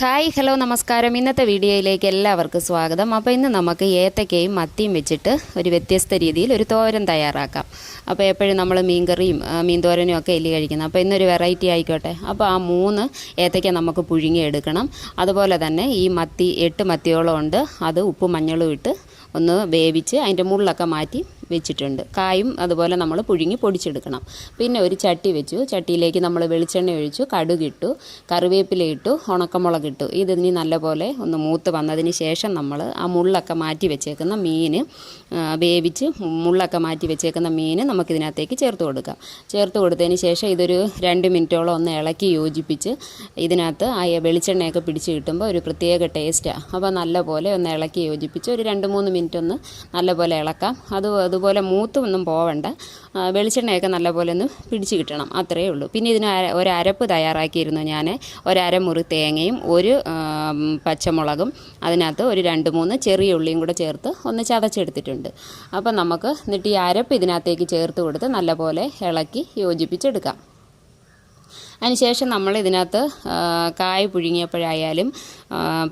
Hi hello നമസ്കാരം. ഇന്നത്തെ വീഡിയോയിലേക്ക് എല്ലാവർക്കും സ്വാഗതം. അപ്പോൾ ഇന്ന് നമുക്ക് ഏത്തക്കയും മത്തിയും വെച്ചിട്ട് ഒരു വ്യത്യസ്ത രീതിയിൽ ഒരു തോരൻ തയ്യാറാക്കാം. അപ്പോൾ എപ്പോഴും നമ്മൾ മീൻകറിയും മീൻ മീൻതോരനും ഒക്കെ എല്ലി കഴിക്കുന്നത്? അപ്പോൾ ഇന്നൊരു വെറൈറ്റി ആയിക്കോട്ടെ. അപ്പോൾ ആ മൂന്ന് ഏത്തക്ക നമുക്ക് പുഴുങ്ങിയെടുക്കണം. അതുപോലെ തന്നെ ഈ മത്തി എട്ട് മത്തിയോളം ഉണ്ട്. അത് ഉപ്പും മഞ്ഞളും ഇട്ട് ഒന്ന് വേവിച്ച് അതിന്റെ മുള്ളൊക്കെ മാറ്റി വെച്ചിട്ടുണ്ട്. കായും അതുപോലെ നമ്മൾ പുഴുങ്ങി പൊടിച്ചെടുക്കണം. പിന്നെ ഒരു ചട്ടി വെച്ചു. ചട്ടിയിലേക്ക് നമ്മൾ വെളിച്ചെണ്ണ ഒഴിച്ചു കടുകിട്ടു കറിവേപ്പില ഇട്ടു ഉണക്കമുളക് ഇട്ടു ഇതിനി നല്ലപോലെ ഒന്ന് മൂത്ത് വന്നതിന് ശേഷം നമ്മൾ ആ മുള്ളൊക്കെ മാറ്റി വെച്ചേക്കുന്ന മീൻ വേവിച്ച് മുള്ളൊക്കെ മാറ്റി വെച്ചേക്കുന്ന മീൻ നമുക്കിതിനകത്തേക്ക് ചേർത്ത് കൊടുക്കാം. ചേർത്ത് കൊടുത്തതിന് ശേഷം ഇതൊരു രണ്ട് മിനിറ്റോളം ഒന്ന് ഇളക്കി യോജിപ്പിച്ച് ഇതിനകത്ത് ആ വെളിച്ചെണ്ണയൊക്കെ പിടിച്ച് കിട്ടുമ്പോൾ ഒരു പ്രത്യേക ടേസ്റ്റാണ് അപ്പോൾ നല്ലപോലെ ഒന്ന് ഇളക്കി യോജിപ്പിച്ച് ഒരു രണ്ട് മൂന്ന് മിനിറ്റ് ഒന്ന് നല്ലപോലെ ഇളക്കാം. അത് അതുപോലെ മൂത്ത് ഒന്നും പോവണ്ട വെളിച്ചെണ്ണയൊക്കെ നല്ലപോലെ ഒന്ന് പിടിച്ച് കിട്ടണം. അത്രയേ ഉള്ളൂ. പിന്നെ ഇതിന് ഒരരപ്പ് ഒരു അരപ്പ് തയ്യാറാക്കിയിരുന്നു ഞാൻ ഒരരമുറി തേങ്ങയും ഒരു പച്ചമുളകും അതിനകത്ത് ഒരു രണ്ട് മൂന്ന് ചെറിയ ഉള്ളിയും കൂടെ ചേർത്ത് ഒന്ന് ചതച്ചെടുത്തിട്ടുണ്ട്. അപ്പോൾ നമുക്ക് എന്നിട്ട് ഈ അരപ്പ് ഇതിനകത്തേക്ക് ചേർത്ത് കൊടുത്ത് നല്ലപോലെ ഇളക്കി യോജിപ്പിച്ചെടുക്കാം. അതിനുശേഷം നമ്മൾ ഇതിനകത്ത് കായ പുഴുങ്ങിയപ്പോഴായാലും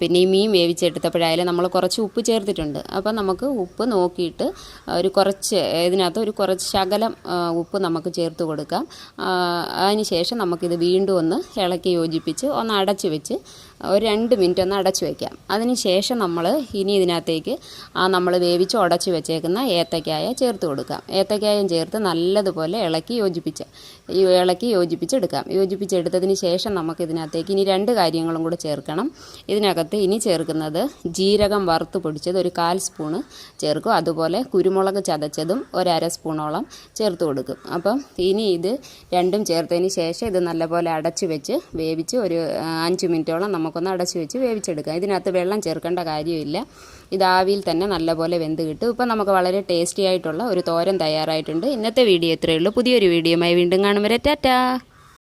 പിന്നെ ഈ മീൻ വേവിച്ചെടുത്തപ്പോഴായാലും നമ്മൾ കുറച്ച് ഉപ്പ് ചേർത്തിട്ടുണ്ട്. അപ്പം നമുക്ക് ഉപ്പ് നോക്കിയിട്ട് ഒരു കുറച്ച് ഇതിനകത്ത് ഒരു കുറച്ച് ശകലം ഉപ്പ് നമുക്ക് ചേർത്ത് കൊടുക്കാം. അതിനുശേഷം നമുക്കിത് വീണ്ടും ഒന്ന് ഇളക്കി യോജിപ്പിച്ച് ഒന്ന് അടച്ച് വെച്ച് ഒരു രണ്ട് മിനിറ്റ് ഒന്ന് അടച്ചു വയ്ക്കാം അതിന് ശേഷം നമ്മൾ ഇനി ഇതിനകത്തേക്ക് ആ നമ്മൾ വേവിച്ച് ഉടച്ച് വെച്ചേക്കുന്ന ഏത്തക്കായ ചേർത്ത് കൊടുക്കാം. ഏത്തക്കായം ചേർത്ത് നല്ലതുപോലെ ഇളക്കി യോജിപ്പിച്ച് ഇളക്കി യോജിപ്പിച്ചെടുക്കാം. യോജിപ്പിച്ചെടുത്തതിന് ശേഷം നമുക്ക് ഇതിനകത്തേക്ക് ഇനി രണ്ട് കാര്യങ്ങളും കൂടെ ചേർക്കണം. ഇതിനകത്ത് ഇനി ചേർക്കുന്നത് ജീരകം വറുത്ത് പൊടിച്ചത് ഒരു കാൽ സ്പൂണ് ചേർക്കും. അതുപോലെ കുരുമുളക് ചതച്ചതും ഒരര സ്പൂണോളം ചേർത്ത് കൊടുക്കും. അപ്പം ഇനി ഇത് രണ്ടും ചേർത്തതിന് ശേഷം ഇത് നല്ലപോലെ അടച്ച് വെച്ച് വേവിച്ച് ഒരു അഞ്ച് മിനിറ്റോളം നമുക്കൊന്ന് അടച്ച് വെച്ച് വേവിച്ചെടുക്കാം. ഇതിനകത്ത് വെള്ളം ചേർക്കേണ്ട കാര്യമില്ല. ഇത് ആവിയിൽ തന്നെ നല്ലപോലെ വെന്ത് കിട്ടും ഇപ്പം നമുക്ക് വളരെ ടേസ്റ്റി ആയിട്ടുള്ള ഒരു തോരൻ തയ്യാറായിട്ടുണ്ട്. ഇന്നത്തെ വീഡിയോ ഇത്രയേ ഉള്ളൂ. പുതിയൊരു വീഡിയോയുമായി വീണ്ടും കാണും വരെ. ടാറ്റാ!